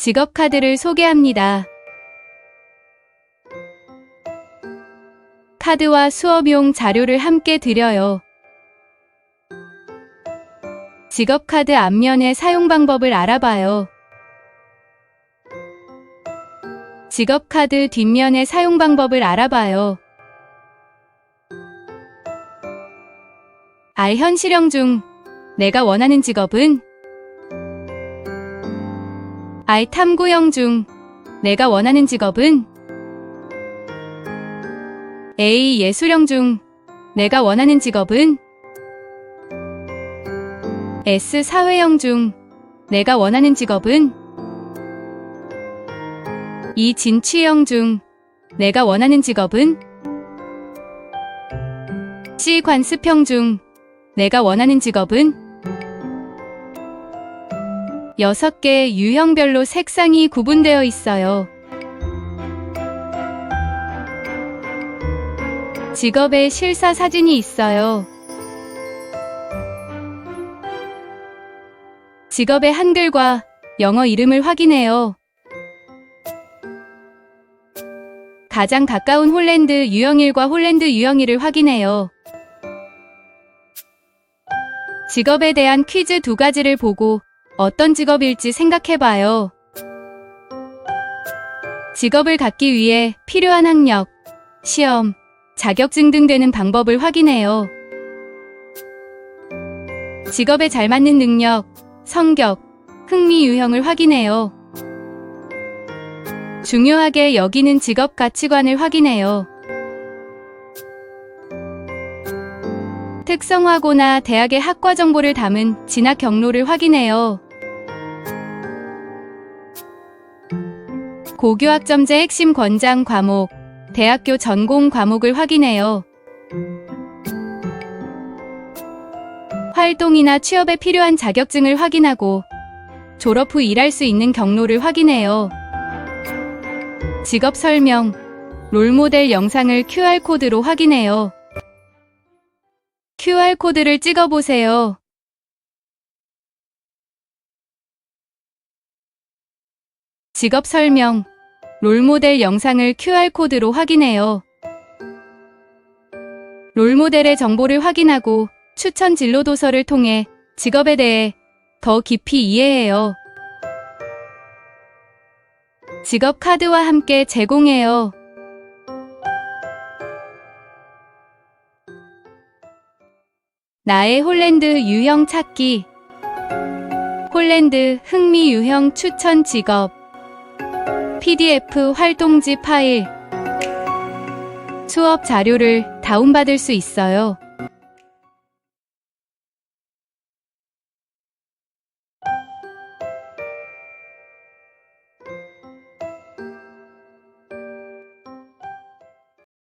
직업 카드를 소개합니다. 카드와 수업용 자료를 함께 드려요. 직업 카드 앞면의 사용 방법을 알아봐요. 직업 카드 뒷면의 사용 방법을 알아봐요. 알 현실형 중 내가 원하는 직업은 알 탐구형 중 내가 원하는 직업은 A 예술형 중 내가 원하는 직업은 S 사회형 중 내가 원하는 직업은 이 진취형 중 내가 원하는 직업은 C 관습형 중 내가 원하는 직업은 6개 유형별로 색상이 구분되어 있어요. 직업의 실사 사진이 있어요. 직업의 한글과 영어 이름을 확인해요. 가장 가까운 홀랜드 유형일과 홀랜드 유형일을 확인해요. 직업에 대한 퀴즈 두 가지를 보고 어떤 직업일지 생각해봐요. 직업을 갖기 위해 필요한 학력, 시험, 자격증 등 되는 방법을 확인해요. 직업에 잘 맞는 능력, 성격, 흥미 유형을 확인해요. 중요하게 여기는 직업 가치관을 확인해요. 특성화고나 대학의 학과 정보를 담은 진학 경로를 확인해요. 고교학점제 핵심 권장 과목, 대학교 전공 과목을 확인해요. 활동이나 취업에 필요한 자격증을 확인하고 졸업 후 일할 수 있는 경로를 확인해요. 직업 설명, 롤모델 영상을 QR코드로 확인해요. QR코드를 찍어보세요. 직업 설명, 롤모델 영상을 QR코드로 확인해요. 롤모델의 정보를 확인하고 추천 진로 도서를 통해 직업에 대해 더 깊이 이해해요. 직업 카드와 함께 제공해요. 나의 홀랜드 유형 찾기. 홀랜드 흥미 유형 추천 직업. PDF 활동지 파일. 수업 자료를 다운받을 수 있어요.